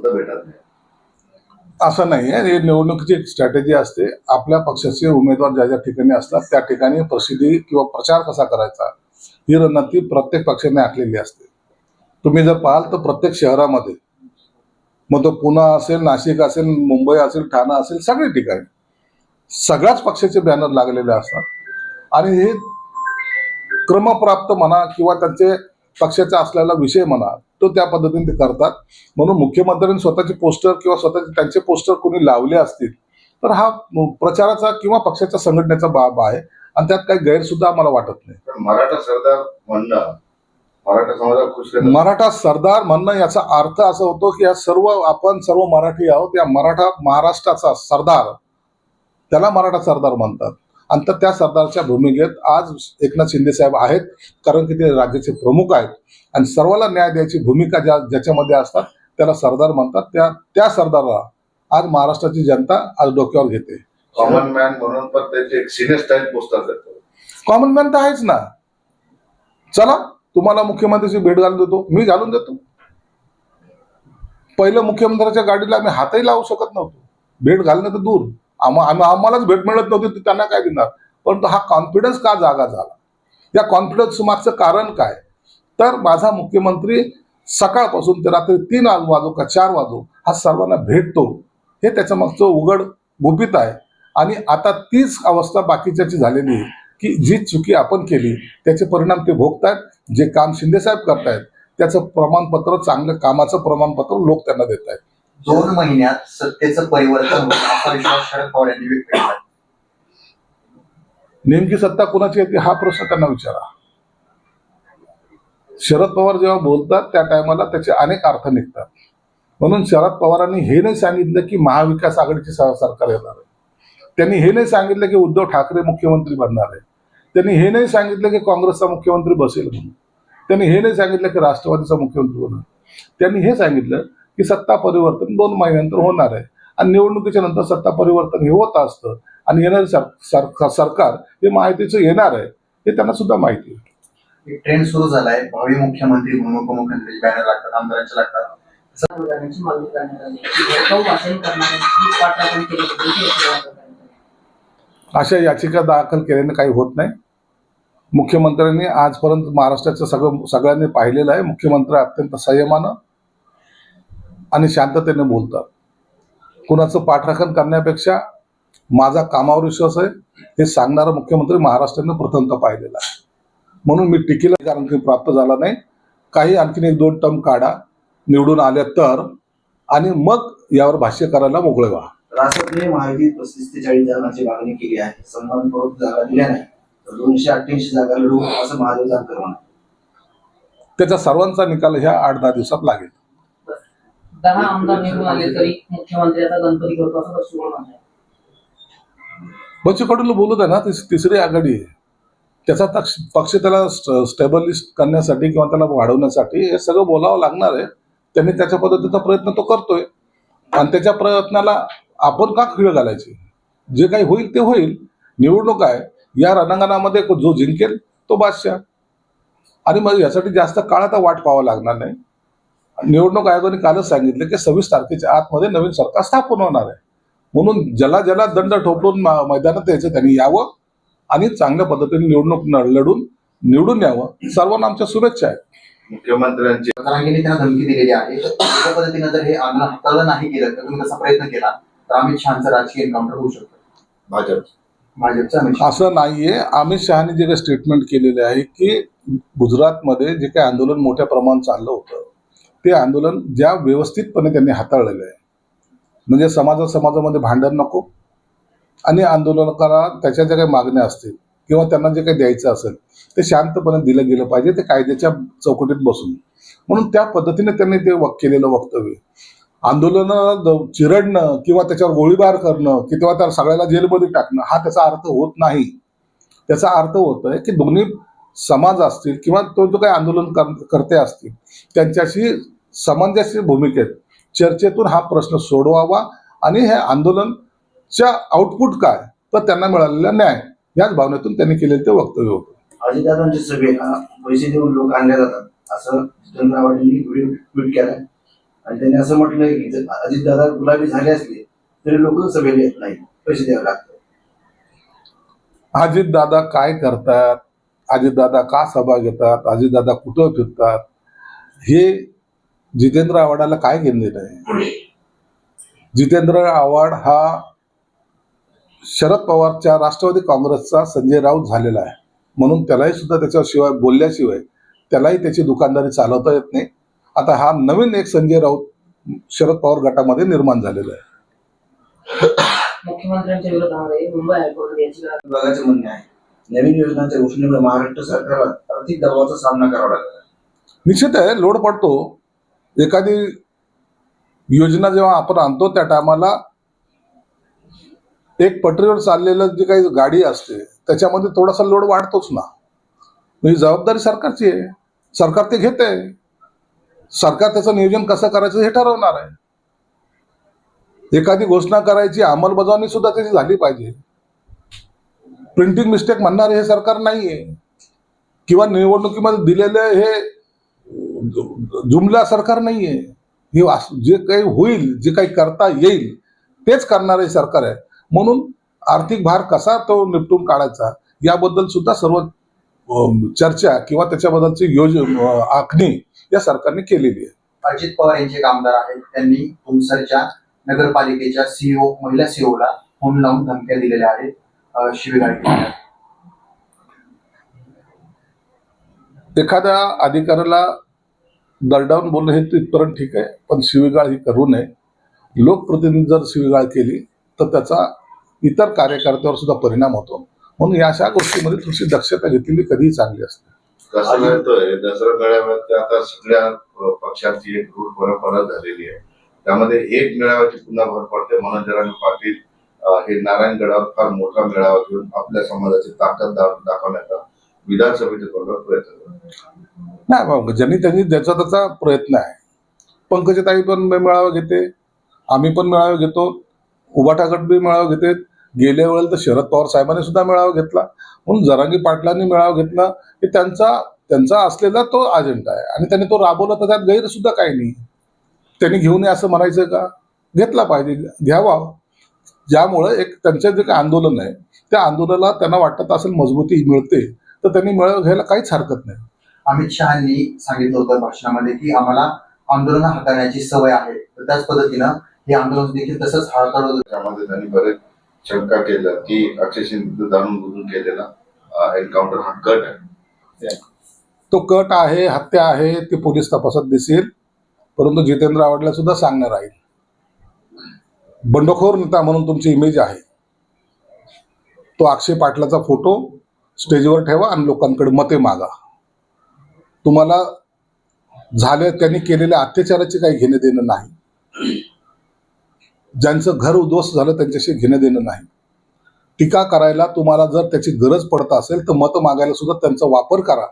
सुद्धा भेटत नाही. असं नाही आहे. निवडणुकीची एक स्ट्रॅटेजी असते. आपल्या पक्षाचे उमेदवार ज्या ज्या ठिकाणी असतात त्या ठिकाणी प्रसिद्धी किंवा प्रचार कसा करायचा ही रणनीती प्रत्येक पक्षाने आखलेली असते. तुम्ही जर पाहाल तर प्रत्येक शहरामध्ये मग तो पुणे असेल नाशिक असेल मुंबई असेल ठाणा असेल सगळे ठिकाणी सगळ्याच पक्षाचे बॅनर लागलेले असतात. आणि हे क्रमप्राप्त म्हणा किंवा त्यांचे पक्षाचा असलेला विषय म्हणा तो त्या पद्धतीने ते करतात. म्हणून मुख्यमंत्र्यांनी स्वतःचे पोस्टर किंवा स्वतःचे त्यांचे पोस्टर कोणी लावले असतील तर हा प्रचाराचा किंवा पक्षाच्या संघटनेचा बाब आहे. आणि त्यात काही गैरसुद्धा आम्हाला वाटत नाही. मराठा सरदार म्हणणं मराठा मराठा सरदार म्हणणं याचा अर्थ असा होतो की या सर्व आपण सर्व मराठी आहोत. या मराठा महाराष्ट्राचा सरदार त्याला मराठा सरदार म्हणतात. आणि तर त्या सरदारच्या भूमिकेत आज एकनाथ शिंदे साहेब आहेत कारण की ते राज्याचे प्रमुख आहेत. आणि सर्वाला न्याय द्यायची भूमिका ज्या ज्याच्यामध्ये असतात त्याला सरदार म्हणतात. त्या त्या सरदारला आज महाराष्ट्राची जनता आज डोक्यावर घेते. कॉमन मॅन म्हणून पण त्याचे एक सिनियर स्टाईल करतो. कॉमन मॅन तर आहेच ना. चला तुम्हाला मुख्यमंत्र्याची भेट घालून देतो. मी घालून देतो. पहिलं मुख्यमंत्र्याच्या गाडीला आम्ही हातही लावू शकत नव्हतो. भेट घालणं तर दूर. आम्हा आम्हा- आम्हालाच भेट मिळत नव्हती तर त्यांना काय देणार? परंतु हा कॉन्फिडन्स का जागा झाला? या कॉन्फिडन्स मागचं कारण काय? तर माझा मुख्यमंत्री सकाळपासून ते रात्री तीन वाजो का चार वाजो हा सर्वांना भेटतो हे त्याच्या मागचं उघड गुपित आहे. आणि आता तीच अवस्था बाकीच्याची झालेली आहे की जी चुकी आपण केली त्याचे परिणाम ते भोगतायत जे काम शिंदेसाहेब करतायत त्याचं प्रमाणपत्र चांगलं कामाचं प्रमाणपत्र लोक त्यांना देत आहेत दोन महिन्यात सत्तेचं परिवर्तन होईल असा विश्वास शरद पवार यांनी व्यक्त केला. नेमकी सत्ता कुणाची येते हा प्रश्न त्यांना विचारा. शरद पवार जेव्हा बोलतात त्या टायमाला त्याचे अनेक अर्थ निघतात. म्हणून शरद पवारांनी हे नाही सांगितलं की महाविकास आघाडीचे सरकार येणार आहे. त्यांनी हे नाही सांगितलं की उद्धव ठाकरे मुख्यमंत्री बनणार आहे. त्यांनी हे नाही सांगितलं की काँग्रेसचा मुख्यमंत्री बसेल म्हणून. त्यांनी हे नाही सांगितलं की राष्ट्रवादीचा मुख्यमंत्री बनणार. त्यांनी हे सांगितलं की सत्ता परिवर्तन दोन महिन्यानंतर होणार आहे. आणि निवडणुकीच्या नंतर सत्ता परिवर्तन हे होत असतं आणि येणारे सर, सर, सरकार हे माहितीचं येणार आहे हे त्यांना सुद्धा माहिती आहे. एक ट्रेंड सुरू झालाय. भावी मुख्यमंत्री म्हणून उपमुख्यमंत्री बॅनर लागतात आमदारांचे लागतात. अशा याचिका दाखल केल्याने काही होत नाही. मुख्यमंत्र्यांनी आजपर्यंत महाराष्ट्राचं सगळं सगळ्यांनी पाहिलेलं आहे. मुख्यमंत्री अत्यंत संयमानं आणि शांततेने बोलतात. कुणाचं पाठराखण करण्यापेक्षा माझा कामावर विश्वास आहे हे सांगणारा मुख्यमंत्री महाराष्ट्राने प्रथमतः पाहिलेला आहे. म्हणून मी टिकीला कारण की प्राप्त झाला नाही. काही आणखीन एक दोन टर्म काढा निवडून आले तर आणि मग यावर भाष्य करायला मोकळे व्हा. रासपने महायुतीत पस्तीस ते चाळीस जागांची मागणी केली आहे. जागा दिल्या नाही. तर दोनशे अठ्ठ्याऐंशी जागा लढवू असं महादेव जानकर त्याचा सर्वांचा निकाल ह्या आठ दहा दिवसात लागेल. दहा आमदार निवडून आले तरी मुख्यमंत्री आता गणपती करतो असं बच्चू कडू बच्चू कडूला बोलत आहे ना ती तिसरी आघाडी आहे. त्याचा तक्ष- पक्ष त्याला स्टेबलिस्ट करण्यासाठी किंवा त्याला वाढवण्यासाठी हे सगळं बोलावं लागणार आहे. त्यांनी त्याच्या पद्धतीचा प्रयत्न तो करतोय. आणि त्याच्या प्रयत्नाला आपण का खिळ घालायची? जे काही होईल ते होईल. निवडणूक आहे. या रणांगणामध्ये जो जिंकेल तो बादशाह. आणि मग यासाठी जास्त काळ आता वाट पाहावं लागणार नाही. निवडणूक आयोगाने कालच सांगितलं की सव्वीस तारखेच्या आतमध्ये नवीन सरकार स्थापन होणार आहे. म्हणून ज्याला ज्याला दंड मा- मैदानात यायचं त्यांनी यावं आणि चांगल्या पद्धतीने निवडणूक लढून निवडून यावं. सर्वांना आमच्या शुभेच्छा आहेत. मुख्यमंत्र्यांची त्यांना धमकी दिलेली आहे. पद्धतीनं जर हे आंदोलन हाताळलं नाही केलं तर तुम्ही तसा प्रयत्न केला? तर अमित शहाचं राजकीय एन्काउंटर होऊ शकतं. भाजप. भाजपचं असं नाहीये. अमित शहानी जे काही स्टेटमेंट केलेले आहे की गुजरातमध्ये जे काही आंदोलन मोठ्या प्रमाणात चाललं होतं ते आंदोलन ज्या व्यवस्थितपणे त्यांनी हाताळलेलं आहे. म्हणजे समाजा समाजामध्ये भांडण नको. आणि आंदोलनकारा त्याच्या ज्या काही मागण्या असतील किंवा त्यांना जे काही द्यायचं असेल ते शांतपणे दिलं गेलं पाहिजे ते कायद्याच्या चौकटीत बसून. म्हणून त्या पद्धतीने त्यांनी ते वक केलेलं वक्तव्य. आंदोलन चिरडणं किंवा त्याच्यावर गोळीबार करणं किंवा त्या सगळ्याला जेलमध्ये टाकणं हा त्याचा अर्थ होत नाही. त्याचा अर्थ होत आहे की दोन्ही समाज असतील किंवा तो जो काही आंदोलन कर- करते असतील त्यांच्याशी सामंजस्य भूमिकेत चर्चेतून हा प्रश्न सोडवावा आणि हे आंदोलनच्या आउटपुट काय? तर त्यांना मिळालेला न्याय. याच भावनेतून त्यांनी केलेलं ते वक्तव्य होतं. अजितदादांचे सभे हा पैसे देऊन लोक आणले जातात असं जितेंद्र व्हिडिओ ट्विट केलाय. आणि त्यांनी असं म्हटलंय की जर अजितदादा गुलाबी झाले असले तरी लोक सभेला येत नाही पैसे द्यावे लागतात. अजितदादा काय करतात? अजितदादा का सभा घेतात? अजितदादा कुठं फिरतात? हे जितेंद्र आव्हाडाला काय घेणं आहे? जितेंद्र आव्हाड हा शरद पवारच्या राष्ट्रवादी काँग्रेसचा संजय राऊत झालेला आहे. म्हणून त्यालाही सुद्धा त्याच्याशिवाय बोलल्याशिवाय त्यालाही त्याची दुकानदारी चालवता येत नाही. आता हा नवीन एक संजय राऊत शरद पवार गटामध्ये निर्माण झालेला आहे. मुख्यमंत्र्यांच्या विरोधामध्ये मुंबई हायकोर्टात याचिका विभागाचे म्हणणे आहे नवीन योजनांच्या घोषणेमुळे महाराष्ट्र सरकारला आर्थिक दबावाचा सामना करावा लागला. निश्चित आहे लोड पडतो. एखादी योजना जेव्हा आपण आणतो त्या टायमाला एक पटरीवर चाललेलं जी काही गाडी असते त्याच्यामध्ये थोडासा लोड वाढतोच ना. ही जबाबदारी सरकारची आहे. सरकार ते घेत आहे सरकार त्याचं नियोजन कसं करायचं हे ठरवणार आहे. एखादी घोषणा करायची अंमलबजावणी सुद्धा त्याची झाली पाहिजे. प्रिंटिंग मिस्टेक म्हणणारे हे सरकार नाही आहे किंवा निवडणुकीमध्ये दिलेले हे जुमला सरकार नाही आहे हे जे काही होईल जे काही करता येईल तेच करणारे सरकार आहे. म्हणून आर्थिक भार कसा तो निपटून काढायचा याबद्दल सुद्धा सर्व चर्चा किंवा त्याच्याबद्दलची योज आखणी या सरकारने केलेली आहे. अजित पवार यांचे कामदार आहेत. त्यांनी तुमसरच्या नगरपालिकेच्या सीओ महिला सीओला फोन लावून धमक्या दिलेल्या आहेत. आहे. एखाद्या अधिकाऱ्याला दरडावून बोलणं हे तिथपर्यंत ठीक आहे पण शिवीगाळ ही करू नये. लोकप्रतिनिधी जर शिवीगाळ केली तर त्याचा इतर कार्यकर्त्यावर सुद्धा परिणाम होतो. म्हणून या अशा गोष्टीमध्ये थोडीशी दक्षता घेतलेली कधीही चांगली असते. दसरा येतोय दसरा मेळाव्यात आता सगळ्या पक्षांची एक रूढ परंपरा झालेली आहे. त्यामध्ये एक मेळाव्याची पुन्हा भर पडते. मनोजरांनी पाटील हे नारायणगडावर फार मोठा मेळावा घेऊन आपल्या समाजाची ताकद दाखवण्याचा विधानसभेचे तोंडावर प्रयत्न नाही मग ज्यांनी त्यांनी ज्याचा त्याचा प्रयत्न आहे. पंकजताई पण मेळावा घेते आम्ही पण मेळावा घेतो उबाटा गट बी मेळावा घेते. गेल्या वेळेला तर शरद पवार साहेबांनी सुद्धा मेळावा घेतला. म्हणून जरांगी पाटलांनी मेळावा घेतला. हे त्यांचा त्यांचा असलेला तो अजेंडा आहे. आणि त्यांनी तो राबवला तर त्यात गैर सुद्धा काही नाही. त्यांनी घेऊन ये असं म्हणायचं का? घेतला पाहिजे घ्यावा. ज्यामुळं एक त्यांचं जे काही आंदोलन आहे त्या आंदोलनाला त्यांना वाटत असेल मजबूती मिळते. तर त्यांनी मेळावा घ्यायला काहीच हरकत नाही. अमित शहानी सांगितलं होतं भाषणामध्ये की आम्हाला आंदोलन हाताळण्याची सवय आहे. तर त्याच पद्धतीनं हे आंदोलन देखील तसंच हाताळत होतं. त्यामध्ये त्यांनी बरेच शंका केल्या की अक्षय शिंदे जाणून बुजून केलेला एन्काउंटर हा कट आहे. तो कट आहे हत्या आहे ते पोलीस तपासात दिसेल. परंतु जितेंद्र आव्हाडला सुद्धा सांगणार आहे बंडखोर नेता म्हणून तुमची इमेज आहे. तो अक्षय पाटलाचा फोटो स्टेजवर ठेवा आणि लोकांकडे मते मागा. तुम्हाला झाले त्यांनी केलेल्या अत्याचाराचे काही घेणं देणं नाही. ज्यांचं घर उद्ध्वस्त झालं त्यांच्याशी घेणं देणं नाही. टीका करायला तुम्हाला जर त्याची गरज पडत असेल तर मतं मागायला सुद्धा त्यांचा वापर करा.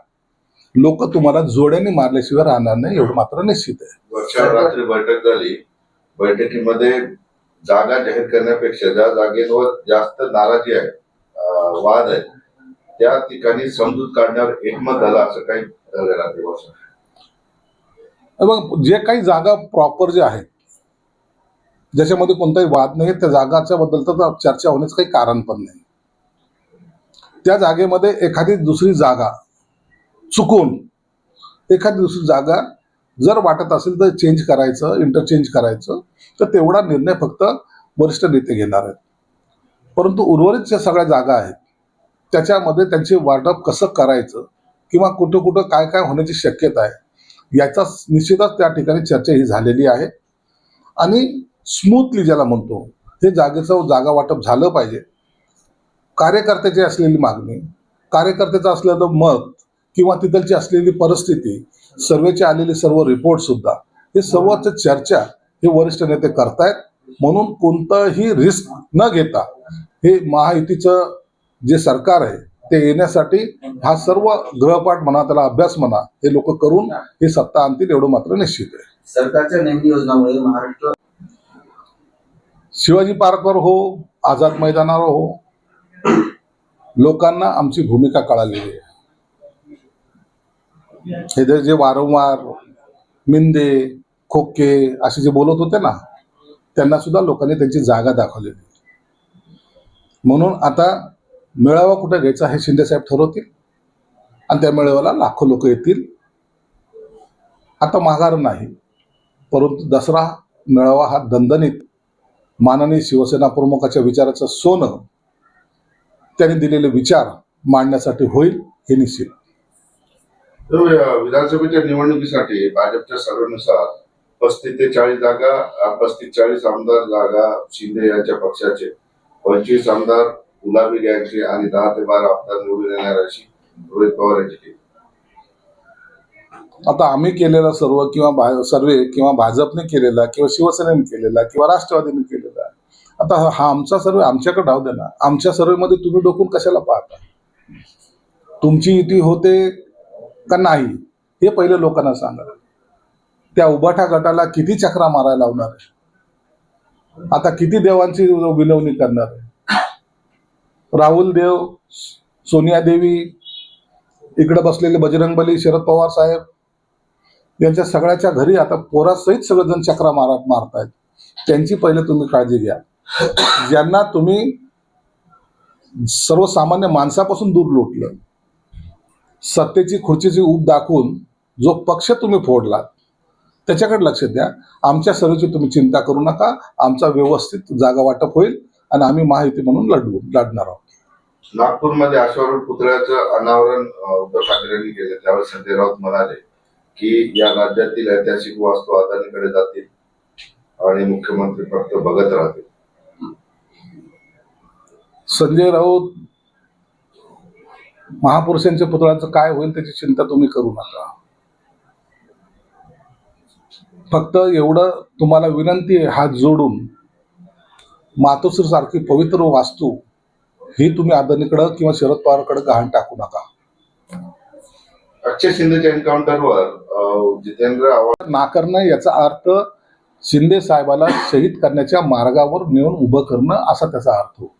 लोक तुम्हाला जोड्याने मारल्याशिवाय राहणार नाही एवढं मात्र निश्चित आहे. रात्री बैठक झाली. बैठकीमध्ये जागा जाहीर करण्यापेक्षा ज्या जागेवर जास्त नाराजी आहे वाद आहे त्या ठिकाणी समजूत काढण्यावर एकमत झाला असं काही झालेला दिवस मग जे काही जागा प्रॉपर जे आहेत ज्याच्यामध्ये कोणताही वाद नाही त्या जागाच्या बद्दल तर चर्चा होण्याचं काही कारण पण नाही. त्या जागेमध्ये एखादी दुसरी जागा चुकून एखादी दुसरी जागा जर वाटत असेल तर चेंज करायचं इंटरचेंज करायचं तर तेवढा निर्णय फक्त वरिष्ठ नेते घेणार आहेत. परंतु उर्वरित ज्या सगळ्या जागा आहेत त्याच्यामध्ये त्यांचे वाटप कसं करायचं किंवा कुठं कुठं काय काय होण्याची शक्यता आहे याचा निश्चितच त्या ठिकाणी चर्चा ही झालेली आहे. आणि स्मूथली ज्याला म्हणतो हे जागेचं जागा वाटप झालं पाहिजे. कार्यकर्त्याची असलेली मागणी कार्यकर्त्याचं असलेलं मत किंवा तिथलची असलेली परिस्थिती सर्वेचे आलेले सर्व रिपोर्ट सुद्धा हे सर्वच चर्चा हे वरिष्ठ नेते करतायत. म्हणून कोणतंही रिस्क न घेता हे महायुतीचं जे सरकार आहे ते येण्यासाठी हा सर्व ग्रहपाठ म्हणा त्याला अभ्यास म्हणा हे लोक करून हे सत्ता आणतील एवढं मात्र निश्चित आहे. सरकारच्या नवीन योजनामुळे महाराष्ट्र शिवाजी पार्कवर हो आझाद मैदानावर हो लोकांना आमची भूमिका कळालेली आहे. हे जे- जे वारंवार मिंदे खोके असे जे बोलत होते ना त्यांना सुद्धा लोकांनी त्यांची जागा दाखवलेली म्हणून आता मेळावा कुठे घ्यायचा हे शिंदे साहेब ठरवतील. आणि त्या मेळाव्याला लाखो लोक येतील. आता माघार नाही. परंतु दसरा मेळावा हा दणदणीत माननीय शिवसेना प्रमुखाच्या विचाराचं सोनं त्यांनी दिलेले विचार मांडण्यासाठी होईल हे निश्चित. विधानसभेच्या निवडणुकीसाठी भाजपच्या सर्वेनुसार पस्तीस ते चाळीस जागा पस्तीस चाळीस आमदार जागा शिंदे यांच्या पक्षाचे. पंचवीस आमदार गुलाबी गँगचे आणि दहा ते बारा आमदार निवडून येणार अशी रोहित पवार यांची टीम आता आम्ही केलेला सर्व किंवा सर्वे किंवा भाजपने केलेला किंवा शिवसेनेने केलेला किंवा राष्ट्रवादीने केलेला आता हा- आमचा सर्वे आमच्याकडे राहू दे ना. आमच्या सर्वेमध्ये तुम्ही डोकून कशाला पाहता? तुमची युती होते का नाही हे पहिले लोकांना सांगा. त्या उभाठा गटाला किती चक्रा मारायला लावणार? आता किती देवांची विनवणी करणार? आहे राहुल देव सोनिया देवी इकडे बसलेले बजरंगबली शरद पवार साहेब यांच्या सगळ्याच्या घरी आता पोरासहित सगळेजण चक्रा मारा मारतायत. त्यांची पहिले तुम्ही काळजी घ्या. ज्यांना तुम्ही सर्वसामान्य माणसापासून दूर लोटलं सत्तेची खुर्चीची ऊब दाखवून जो पक्ष तुम्ही फोडलात त्याच्याकडे लक्ष द्या. आमच्या सर्वेची तुम्ही चिंता करू नका. आमचा व्यवस्थित जागा वाटप होईल. आणि आम्ही महायुती म्हणून लढवू लढणार आहोत. नागपूरमध्ये अश्वारूढ पुतळ्याचं अनावरण उद्धव ठाकरे यांनी केलं. त्यावेळी संजय राऊत म्हणाले की या राज्यातील ऐतिहासिक वास्तू अदानीकडे जातील आणि मुख्यमंत्री फक्त बघत राहतील. संजय राऊत महापुरुषांच्या पुतळ्याचं काय होईल त्याची चिंता तुम्ही करू नका. फक्त एवढं तुम्हाला विनंती आहे हात जोडून मातोश्री सारखी पवित्र वास्तू ही तुम्ही अदानीकडं किंवा शरद पवारकडे गहाण टाकू नका अक्षय शिंदेच्या एन्काउंटरवर जितेंद्र आव्हाड नाकारणं याचा अर्थ शिंदे साहेबाला शहीद करण्याच्या मार्गावर नेऊन उभं करणं असा त्याचा अर्थ होतो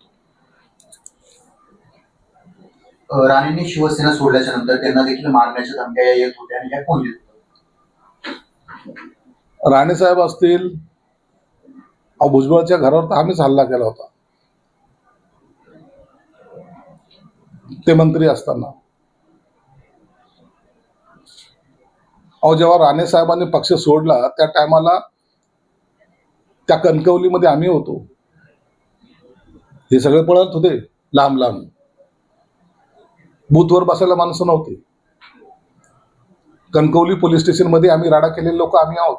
राणेंनी शिवसेना सोडल्याच्या नंतर त्यांना देखील मारण्याच्या धमक्या येत होत्या आणि या कोण देत होतं? राणे साहेब असतील अहो भुजबळच्या घरावर तर आम्हीच हल्ला केला होता. ते मंत्री असताना. अहो जेव्हा राणे साहेबांनी पक्ष सोडला त्या टायमाला त्या कणकवलीमध्ये आम्ही होतो. हे सगळे पळत होते लांब लांब. बूथवर बसायला माणसं नव्हती. कणकवली पोलीस स्टेशनमध्ये आम्ही राडा केलेले लोक आम्ही आहोत.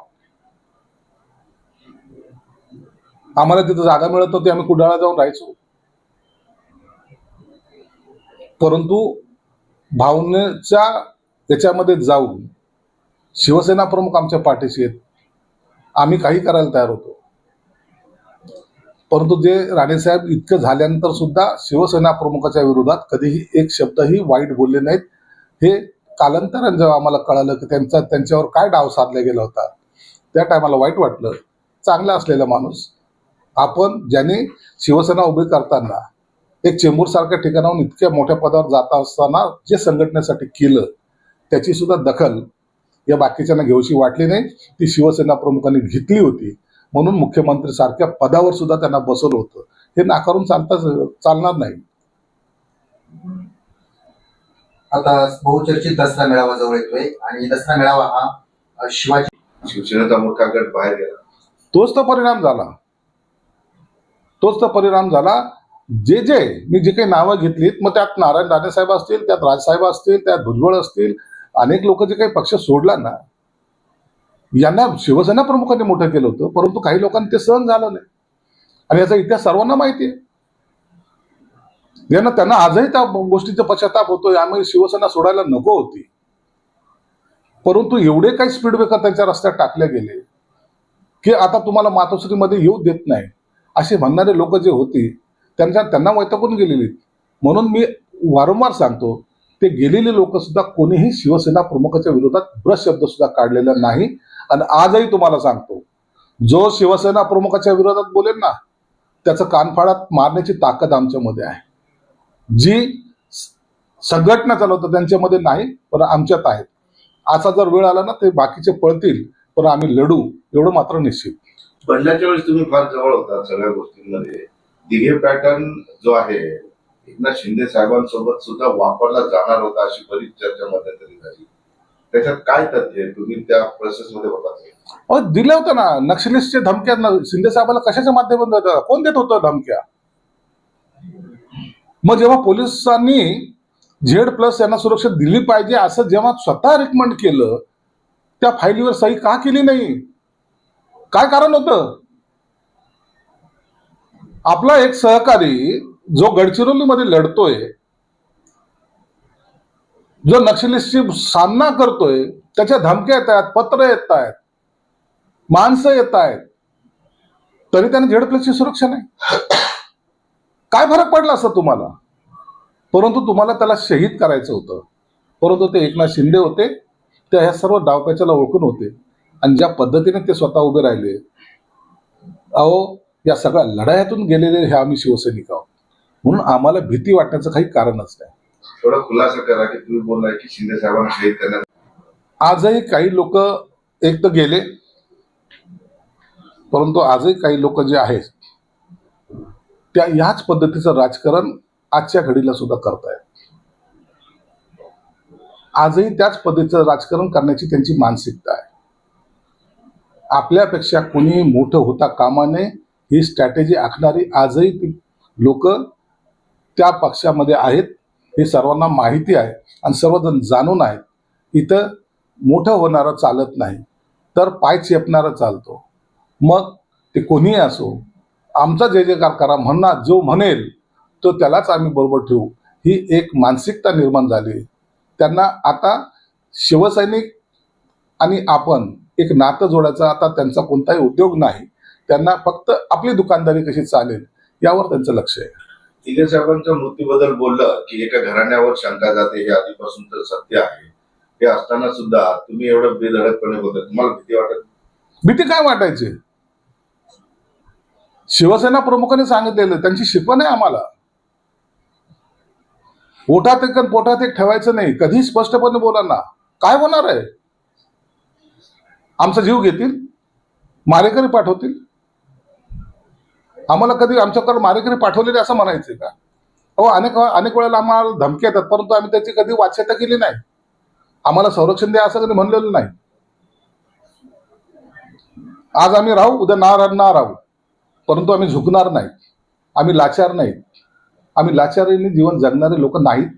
आम्हाला तिथं जागा मिळत होती आम्ही कुडाळा जाऊन राहायचो. परंतु भावनेच्या याच्यामध्ये जाऊन शिवसेना प्रमुख आमच्या पाठीशी आहेत. आम्ही काही करायला तयार होतो. परंतु जे राणेसाहेब इतकं झाल्यानंतर सुद्धा शिवसेना प्रमुखाच्या विरोधात कधीही एक शब्दही वाईट बोलले नाहीत. हे कालांतराने जेव्हा आम्हाला कळालं की त्यांचा त्यांच्यावर काय डाव साधला गेला होता त्या टायमाला वाईट वाटलं. चांगला असलेला माणूस. आपण ज्याने शिवसेना उभी करताना एक चेंबूरसारख्या ठिकाणाहून इतक्या मोठ्या पदावर जात असताना जे संघटनेसाठी केलं त्याची सुद्धा दखल या बाकीच्यांना घेऊशी वाटली नाही. ती शिवसेना प्रमुखांनी घेतली होती. म्हणून मुख्यमंत्री सारख्या पदावर सुद्धा त्यांना बसवलं होतं. हे नाकारून चालताच चालणार नाही. आता बहुचर्चित दसरा मेळावा जवळ येतोय आणि दसरा मेळावा हा शिवाजी शिवसेनेचा मोठा गट बाहेर गेला. तोच तर परिणाम झाला. तोच तर परिणाम झाला. जे जे मी जे काही नावं घेतलीत मग त्यात नारायण राणे साहेब असतील त्यात राजसाहेब असतील त्यात भुजबळ असतील अनेक लोक जे काही पक्ष सोडला ना यांना शिवसेना प्रमुखांनी मोठं केलं होतं परंतु काही लोकांना ते सहन झालं नाही. आणि याचा इतिहास सर्वांना माहिती आहे. यांना त्यांना आजही त्या गोष्टीचा पश्चाताप होतो यामुळे शिवसेना सोडायला नको होती. परंतु एवढे काही स्पीड ब्रेकर त्यांच्या रस्त्यात टाकले गेले की आता तुम्हाला मातोश्रीमध्ये येऊ देत नाही असे म्हणणारे लोक जे होती त्यांच्या त्यांना वैतागून गेलेली? म्हणून मी वारंवार सांगतो ते गेलेले लोक सुद्धा कोणीही शिवसेना प्रमुखाच्या विरोधात ब्रश शब्द सुद्धा काढलेला नाही. आणि आजही तुम्हाला सांगतो जो शिवसेना प्रमुखाच्या विरोधात बोलेल ना त्याचं कानफाळात मारण्याची ताकद आमच्यामध्ये आहे. जी स- संघटना चालवतं त्यांच्यामध्ये नाही पण आमच्यात आहेत. असा जर वेळ आला ना ते बाकीचे पळतील पण आम्ही लढू एवढं मात्र निश्चित. बंडाच्या वेळेस तुम्ही फार जवळ होता सगळ्या गोष्टींमध्ये. दिघे पॅटर्न जो आहे एकनाथ शिंदे साहेबांसोबत सुद्धा वापरला जाणार होता अशी बरीच चर्चा मध्यंतरी झाली. त्याच्यात काय तथ्य तुम्ही त्या प्रोसेसमध्ये होता अहो दिल्या होत्या ना नक्षलिस्टचे धमक्या शिंदे साहेबाला कशाच्या माध्यमातून देत कोण देत होतं धमक्या? मग जेव्हा पोलिसांनी झेड प्लस यांना सुरक्षा दिली पाहिजे असं जेव्हा स्वतः रिकमेंड केलं त्या फाईलीवर सही का केली नाही? काय कारण होतं? आपला एक सहकारी जो गडचिरोलीमध्ये लढतोय जो नक्षलिस्टशी सामना करतोय त्याच्या धमक्या येत आहेत पत्र येत आहेत माणसं येत आहेत तरी त्याने झेड प्लसची सुरक्षा नाही. काय फरक पडला असं तुम्हाला? परंतु तुम्हाला त्याला शहीद करायचं होतं. परंतु ते एकनाथ शिंदे होते ते ह्या सर्व डावप्याच्याला ओळखून होते. आणि ज्या पद्धतीने ते स्वतः उभे राहिले अहो या सगळ्या लढायातून गेलेले हे आम्ही शिवसैनिक आहोत. म्हणून आम्हाला भीती वाटण्याचं काही कारणच नाही थोडा खुलासा करा की तुम्ही बोललाय की शिंदे साहेबांना शहीद करण्यात आजही काही लोक एक तर गेले परंतु आजही काही लोक जे आहेत त्या याच पद्धतीचं राजकारण आजच्या घडीला सुद्धा करतायत. आजही त्याच पद्धतीचं राजकारण करण्याची त्यांची मानसिकता आहे. आपल्यापेक्षा कोणी मोठं होता कामा नये ही स्ट्रॅटेजी आखणारी आजही ती लोक त्या पक्षामध्ये आहेत हे सर्वांना माहिती आहे आणि सर्वजण जाणून आहेत. इथं मोठं होणारं चालत नाही तर पाय चेपणारं चालतो. मग ते कोणीही असो आमचा जय जयकार करा म्हणणार जो म्हणेल तो त्यालाच आम्ही बरोबर ठेवू. ही एक मानसिकता निर्माण झाली. त्यांना आता शिवसैनिक आणि आपण एक नातं जोडायचा आता त्यांचा कोणताही उद्योग नाही त्यांना फक्त आपली दुकानदारी कशी चालेल यावर त्यांचं लक्ष आहे. दिघे साहेबांच्या मृत्यूबद्दल बोललं की एका घराण्यावर शंका जाते हे आधीपासून तर सत्य आहे. हे असताना सुद्धा तुम्ही एवढं बेधडकपणे बोलता तुम्हाला भीती वाटत? भीती काय वाटायची? शिवसेना प्रमुखांनी सांगितलेलं त्यांची शिकवण आहे आम्हाला. ओठात एक पोटात एक ठेवायचं नाही कधी स्पष्टपणे बोला ना. काय होणार आहे? आमचा जीव घेतील मारेकरी पाठवतील. आम्हाला कधी आमच्याकडे मारेकरी पाठवलेले असं म्हणायचे का? अहो अनेक अनेक वेळेला आम्हाला धमकी येतात परंतु आम्ही त्याची कधी वाच्यता केली नाही. आम्हाला संरक्षण द्या असं कधी म्हणलेलं नाही. आज आम्ही राहू उद्या ना रा- ना राहू. परंतु आम्ही झुकणार नाही आम्ही लाचार नाही आम्ही लाचारीने जीवन जगणारे लोक नाहीत.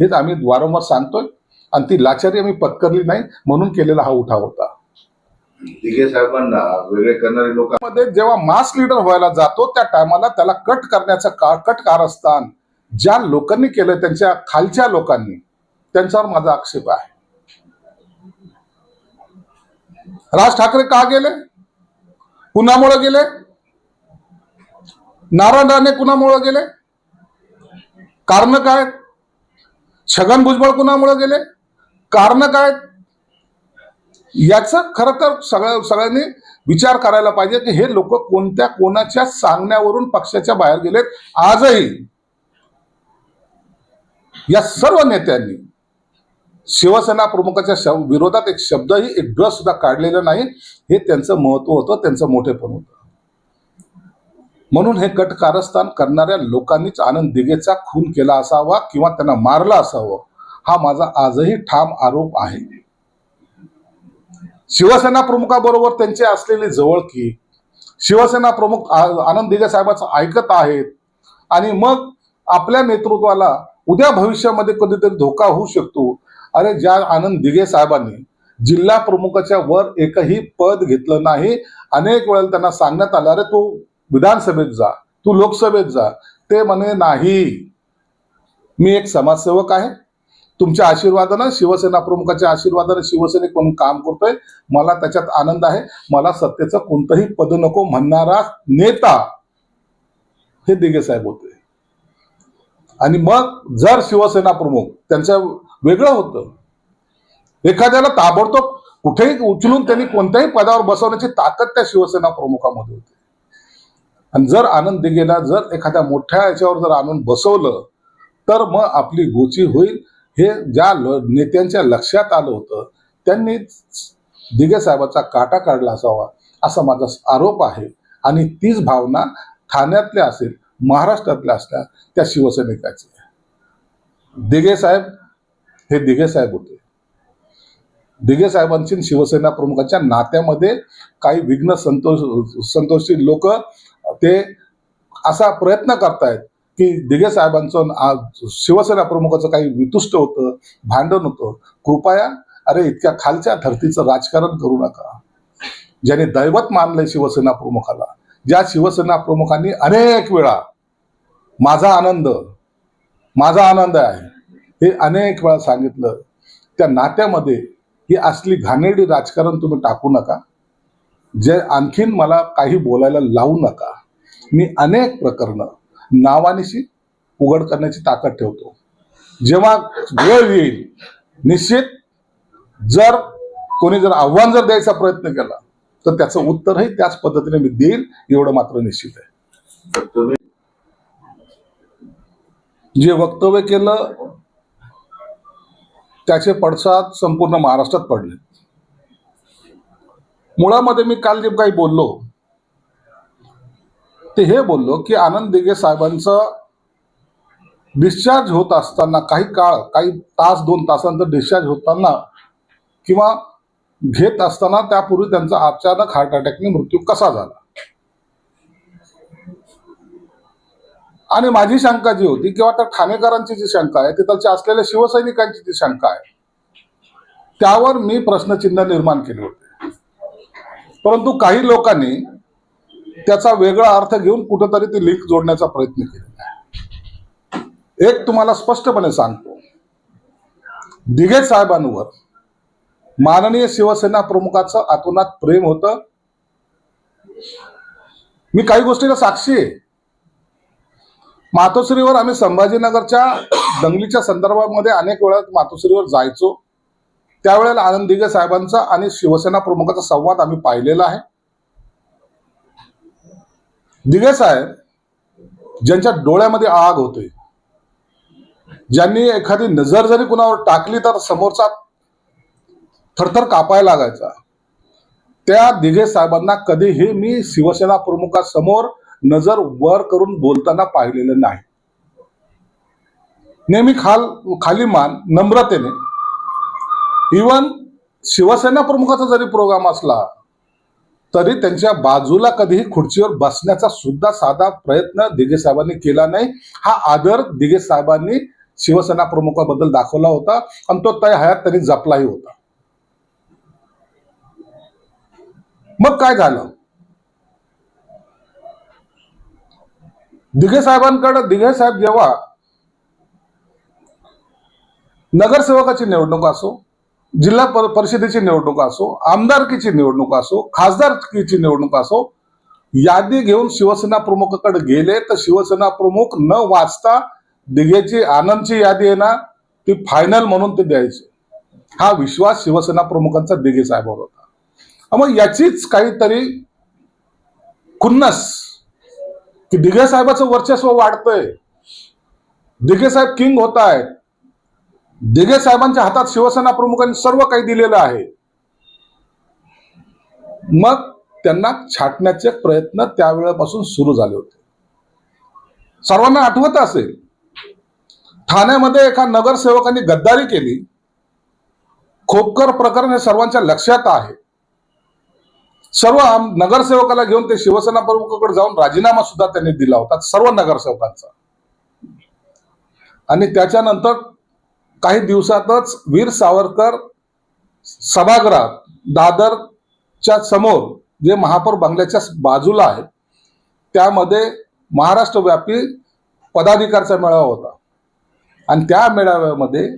हेच आम्ही वारंवार सांगतोय. आणि ती लाचारी आम्ही पत्करली नाही म्हणून केलेला हा उठाव होता. दिघे साहेबांना वेगळे करणारे लोक मध्ये जेव्हा मास लीडर व्हायला जातो त्या टायमाला त्याला कट करण्याचं का कट कारस्थान ज्या लोकांनी केलं त्यांच्या खालच्या लोकांनी त्यांच्यावर माझा आक्षेप आहे. राज ठाकरे का गेले? कुणामुळे गेले? नारायण राणे कुणामुळे गेले? कारण काय? छगन भुजबळ कुणामुळे गेले? कारण काय? याचं खरं तर सगळ्या सगळ्यांनी विचार करायला पाहिजे की हे लोक कोणत्या कोणाच्या सांगण्यावरून पक्षाच्या बाहेर गेलेत. आजही या सर्व नेत्यांनी शिवसेना प्रमुखाच्या विरोधात एक शब्दही एक ड्रस सुद्धा काढलेला नाही. हे त्यांचं महत्त्व होतं त्यांचं मोठेपण होतं. म्हणून हे कट कारस्थान करणाऱ्या लोकांनीच आनंद दिघेचा खून केला असावा किंवा त्यांना मारला असावं हा माझा आजही ठाम आरोप आहे. शिवसेना प्रमुखाबरोबर त्यांची असलेली जवळकी शिवसेना प्रमुख आनंद दिघे साहेबांचं ऐकत आहेत. आणि मग आपल्या नेतृत्वाला उद्या भविष्यामध्ये कधीतरी धोका होऊ शकतो. अरे ज्या आनंद दिघे साहेबांनी जिल्हा प्रमुखाच्या वर एकही पद घेतलं नाही अनेक वेळेला त्यांना सांगण्यात आलं अरे तू विधानसभेत जा तू लोकसभेत जा. ते म्हणे नाही. मी एक समाजसेवक आहे. तुमच्या आशीर्वादानं शिवसेना प्रमुखाच्या आशीर्वादानं शिवसैनिक म्हणून काम करतोय मला त्याच्यात आनंद आहे. मला सत्तेचं कोणतंही पद नको म्हणणारा नेता हे दिगे साहेब होते. आणि मग जर शिवसेना प्रमुख त्यांचं वेगळं होतं एखाद्याला ताबडतोब कुठेही उचलून त्यांनी कोणत्याही पदावर बसवण्याची ताकद त्या शिवसेना प्रमुखामध्ये होती. आणि जर आनंद दिघेला जर एखाद्या मोठ्या याच्यावर जर आणून बसवलं तर मग आपली गोची होईल. हे ज्या ल- नेत्यांच्या लक्षात आलं होतं त्यांनी दिगे साहेबाचा काटा काढला असावा असा माझा आरोप आहे. आणि तीच भावना ठाण्यातल्या असेल महाराष्ट्रातल्या असल्या त्या शिवसैनिकाची दिगे साहेब हे दिगे साहेब होते. दिगे साहेबांची शिवसेना प्रमुखांच्या नात्यामध्ये काही विघ्न संतोष संतोषी लोक ते असा प्रयत्न करतायत की दिघे साहेबांचं शिवसेना प्रमुखाचं काही वितुष्ट होतं भांडण होतं कृपया अरे इतक्या खालच्या धर्तीचं राजकारण करू नका. ज्याने दैवत मानलंय शिवसेना प्रमुखाला ज्या शिवसेना प्रमुखांनी अनेक वेळा माझा आनंद माझा आनंद आहे हे अनेक वेळा सांगितलं. त्या नात्यामध्ये ही असली घाणेरडी राजकारण तुम्ही टाकू नका. जे आणखीन मला काही बोलायला लावू नका. मी अनेक प्रकरणं नावानिशी उघड करण्याची ताकद ठेवतो. जेव्हा वेळ येईल निश्चित जर कोणी जर आव्हान जर द्यायचा प्रयत्न केला तर त्याचं उत्तरही त्याच पद्धतीने मी देईल एवढं मात्र निश्चित आहे. जे वक्तव्य केलं त्याचे पडसाद संपूर्ण महाराष्ट्रात पडले मुळामध्ये मी काल जे काही बोललो. ते हे बोललो की आनंद दिघे साहेबांचं डिस्चार्ज होत असताना काही काळ काही तास दोन तासानंतर डिस्चार्ज होताना किंवा घेत असताना त्यापूर्वी त्यांचा अचानक हार्ट अटॅकने मृत्यू कसा झाला? आणि माझी शंका जी होती किंवा त्या ठाणेकरांची जी शंका आहे तिथलच्या असलेल्या शिवसैनिकांची जी शंका आहे त्यावर मी प्रश्नचिन्ह निर्माण केले होते. परंतु काही लोकांनी त्याचा वेगळा अर्थ घेऊन कुठंतरी ती लिंक जोडण्याचा प्रयत्न केलेला आहे. एक तुम्हाला स्पष्टपणे सांगतो. दिघे साहेबांवर माननीय शिवसेना प्रमुखाचं आतोनात प्रेम होतं. मी काही गोष्टीला साक्षी आहे. मातोश्रीवर आम्ही संभाजीनगरच्या दंगलीच्या संदर्भामध्ये अनेक वेळा मातोश्रीवर जायचो. त्यावेळेला आनंद दिघे साहेबांचा आणि शिवसेना प्रमुखाचा संवाद आम्ही पाहिलेला आहे. दिघे साहेब ज्यांच्या डोळ्यामध्ये आग होते ज्यांनी एखादी नजर जरी कुणावर टाकली तर समोरचा थरथर कापायला लागायचा. त्या दिघे साहेबांना कधीही मी शिवसेना प्रमुखासमोर नजर वर करून बोलताना पाहिलेलं नाही. नेहमी खाल खाली मान नम्रतेने. इवन शिवसेना प्रमुखाचा जरी प्रोग्राम असला तरी त्यांच्या बाजूला कधीही खुर्चीवर बसण्याचा सुद्धा साधा प्रयत्न दिघे साहेबांनी केला नाही. हा आदर दिघे साहेबांनी शिवसेना प्रमुखाबद्दल दाखवला होता आणि तो तय हयात त्यांनी जपलाही होता. मग काय झालं? दिघे साहेबांकडे दिघे साहेब जेव्हा नगरसेवकाची निवडणूक असो जिल्हा पर- परिषदेची निवडणूक असो आमदारकीची निवडणूक असो खासदारकीची निवडणूक असो यादी घेऊन शिवसेना प्रमुखाकडे गेले तर शिवसेना प्रमुख न वाचता दिघेची आनंदची यादी आहे ना ती फायनल म्हणून ते द्यायची. हा विश्वास शिवसेना प्रमुखांचा दिघे साहेबांवर होता. मग याचीच काहीतरी खुन्नस की दिघे साहेबाचं वर्चस्व वाढतंय. दिघे साहेब किंग होत आहेत दिघे साहेबांच्या हातात शिवसेना प्रमुखांनी सर्व काही दिलेलं आहे. मग त्यांना छाटण्याचे प्रयत्न त्यावेळेपासून सुरू झाले होते. सर्वांना आठवत असेल ठाण्यामध्ये एका नगरसेवकांनी गद्दारी केली. खोपकर प्रकरण हे सर्वांच्या लक्षात आहे. सर्व नगरसेवकाला घेऊन ते शिवसेना प्रमुखाकडे जाऊन राजीनामा सुद्धा त्यांनी दिला होता सर्व नगरसेवकांचा. आणि त्याच्यानंतर काही दिवसातच वीर सावरकर सभागृहात दादरच्या समोर जे महापौर बंगल्याच्या बाजूला आहे त्यामध्ये महाराष्ट्रव्यापी पदाधिकारचा मेळावा होता. आणि त्या मेळाव्यामध्ये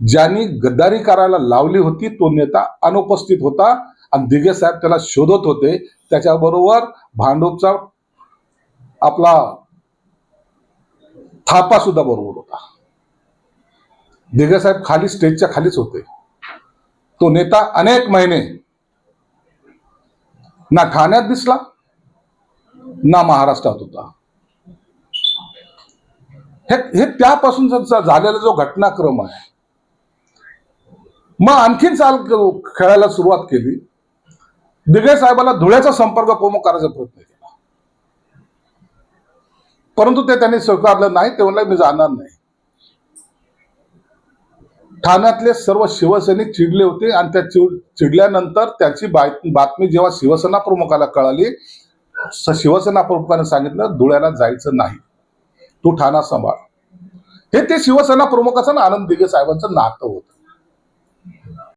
ज्यांनी गद्दारी करायला लावली होती तो नेता अनुपस्थित होता आणि दिघे साहेब त्याला शोधत होते. त्याच्याबरोबर भांडूपचा आपला थापा सुद्धा बरोबर होता. दिघे साहेब खाली स्टेजच्या खालीच होते. तो नेता अनेक महिने ना ठाण्यात दिसला ना महाराष्ट्रात होता. हे हे त्यापासून झालेला जो घटनाक्रम आहे मग आणखीन चाल खेळायला सुरुवात केली. दिघे साहेबाला धुळ्याचा संपर्क प्रमुख करायचा प्रयत्न केला. परंतु ते त्यांनी स्वीकारलं नाही ते म्हणलं मी जाणार नाही. ठाण्यातले सर्व शिवसैनिक चिडले होते आणि त्या चिड चिडल्यानंतर त्याची बातमी जेव्हा शिवसेना प्रमुखाला कळाली स- शिवसेना प्रमुखाने सांगितलं धुळ्याला जायचं नाही. तू ठाणा सांभाळ. हे ते शिवसेना प्रमुखाचं आनंद दिघे साहेबांचं नातं होतं.